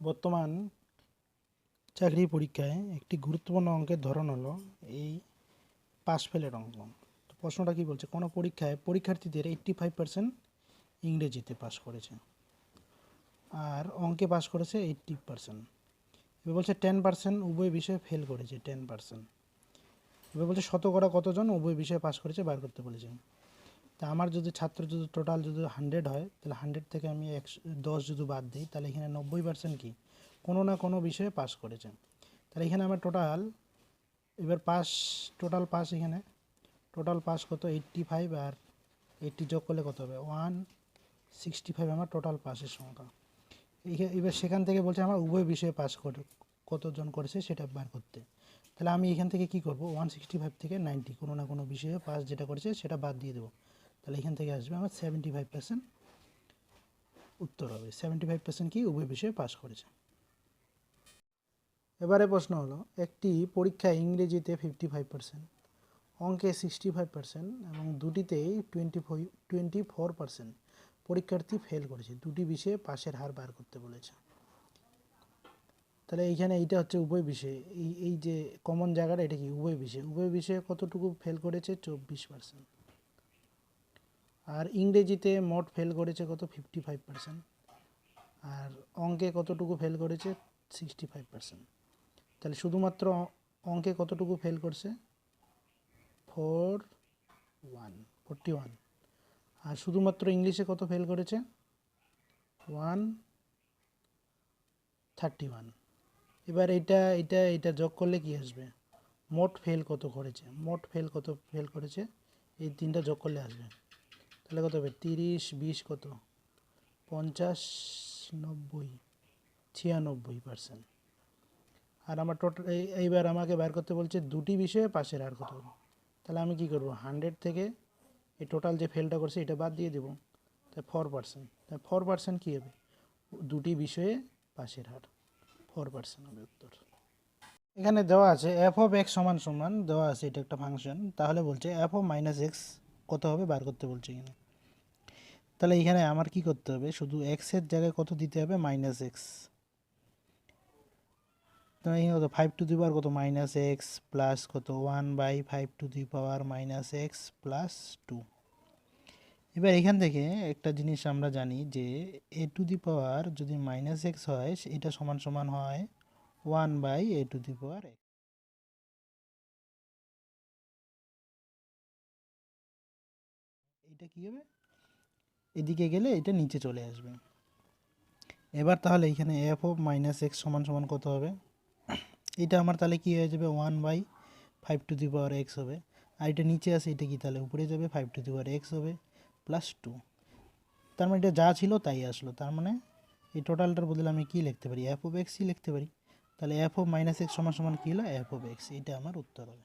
বর্তমান চাকরি পরীক্ষায় একটি গুরুত্বপূর্ণ অঙ্কের ধরন হলো এই পাস ফেলের অঙ্ক। তো প্রশ্নটা কি বলছে? কোনো পরীক্ষায় পরীক্ষার্থীদের এইট্টি ফাইভ পার্সেন্ট ইংরেজিতে পাস করেছে আর অঙ্কে পাস করেছে এইট্টি পার্সেন্ট এবার বলছে টেন পার্সেন্ট উভয় বিষয়ে ফেল করেছে টেন পার্সেন্ট এবার বলছে শতকরা কতজন উভয় বিষয়ে পাস করেছে বার করতে বলেছে? তা আমার যদি ছাত্র যদি টোটাল যদি হান্ড্রেড হয়, তাহলে হান্ড্রেড থেকে আমি একশো, দশ যদি বাদ দিই, তাহলে এখানে নব্বই পার্সেন্ট কী? কোনো না কোনো বিষয়ে পাস করেছে। তাহলে এখানে আমার টোটাল এবার পাস টোটাল পাস এখানে। টোটাল পাস কত? এইট্টি ফাইভ আর এইট্টি যোগ করলে কত হবে? ওয়ান সিক্সটি ফাইভ আমার টোটাল পাসের সংখ্যা। এবার সেখান থেকে বলছে আমার উভয় বিষয়ে পাস করে, কতজন করেছে সেটা বার করতে। তাহলে আমি এখান থেকে কি করব? ওয়ান সিক্সটি ফাইভ থেকে নাইনটি কোনো না কোনো বিষয়ে পাস যেটা করেছে সেটা বাদ দিয়ে দেবো। তাহলে এখান থেকে আসবে আমার সেভেন্টি ফাইভ পার্সেন্ট উত্তর হবে। সেভেন্টি ফাইভ পার্সেন্ট কি উভয় বিষয়ে পাস করেছে। এবারে প্রশ্ন হলো, একটি পরীক্ষায় ইংরেজিতে ফিফটি ফাইভ পার্সেন্ট অঙ্কে সিক্সটি ফাইভ পার্সেন্ট এবং দুটিতেই twenty five twenty four percent পরীক্ষার্থী ফেল করেছে। দুটি বিষয়ে পাশের হার বার করতে বলেছে। তাহলে এইখানে এইটা হচ্ছে উভয় বিষয়ে। এই এই যে কমন জায়গাটা, এটা কি উভয় বিষয়ে? উভয় বিষয়ে কতটুকু ফেল করেছে? চব্বিশ পার্সেন্ট আর ইংরেজিতে মোট ফেল করেছে কত? ফিফটি ফাইভ পার্সেন্ট আর অঙ্কে কতটুকু ফেল করেছে? সিক্সটি ফাইভ পার্সেন্ট তাহলে শুধুমাত্র অঙ্কে কতটুকু ফেল করছে? ফোর ওয়ান ফোরটি ওয়ান আর শুধুমাত্র ইংলিশে কত ফেল করেছে? ওয়ান থার্টি ওয়ান এবার এটা এটা এটা যোগ করলে কি আসবে? মোট ফেল কত করেছে? মোট ফেল কত ফেল করেছে? এই তিনটা যোগ করলে আসবে। তাহলে কত হবে? তিরিশ, বিশ কত? পঞ্চাশ, নব্বই, ছিয়ানব্বই পার্সেন্ট আর আমার টোটাল এইবার আমাকে বের করতে বলছে দুটি বিষয়ে পাশের আর কত? তাহলে আমি কি করব? হান্ড্রেড থেকে এই টোটাল যে ফেলটা করছে এটা বাদ দিয়ে দেবো। তাই ফোর পার্সেন্ট তাই ফোর পার্সেন্ট কী হবে? দুটি বিষয়ে পাশের হার। ফোর পার্সেন্ট হবে উত্তর। এখানে দেওয়া আছে এফ অফ এক্স সমান সমান, দেওয়া আছে এটা একটা ফাংশন তাহলে বলছে এফ অফ মাইনাস এক্স কত হবে বার করতে বলছে এখানে। তাহলে এখানে আমার কি করতে হবে? শুধু এক্সের জায়গায় কত দিতে হবে? মাইনাস এক্স তো এখানে কত? ফাইভ টু দি পাওয়ার কত? মাইনাস এক্স প্লাস কত? One by five to the power minus x plus two এবার এখান থেকে একটা জিনিস আমরা জানি যে এ টু দি পাওয়ার যদি মাইনাস এক্স হয়, এটা সমান সমান হয় one by a to the power x এটা কী হবে? এদিকে গেলে এটা নিচে চলে আসবে। এবার তাহলে এখানে এফ অফ মাইনাস এক্স সমান সমান কত হবে? এটা আমার তাহলে কী হয়ে যাবে? One by five to the power x হবে। আর এটা নিচে আসে এটা কি তাহলে উপরে যাবে? Five to the power x হবে প্লাস টু তার মানে এটা যা ছিল তাই আসলো। তার মানে এই টোটালটার বদলে আমি কী লিখতে পারি? এফ অফ এক্সই লিখতে পারি। তাহলে এফ অফ মাইনাস এক্স সমান সমান কী হলো? এফ অফ এক্স এটা আমার উত্তর হবে।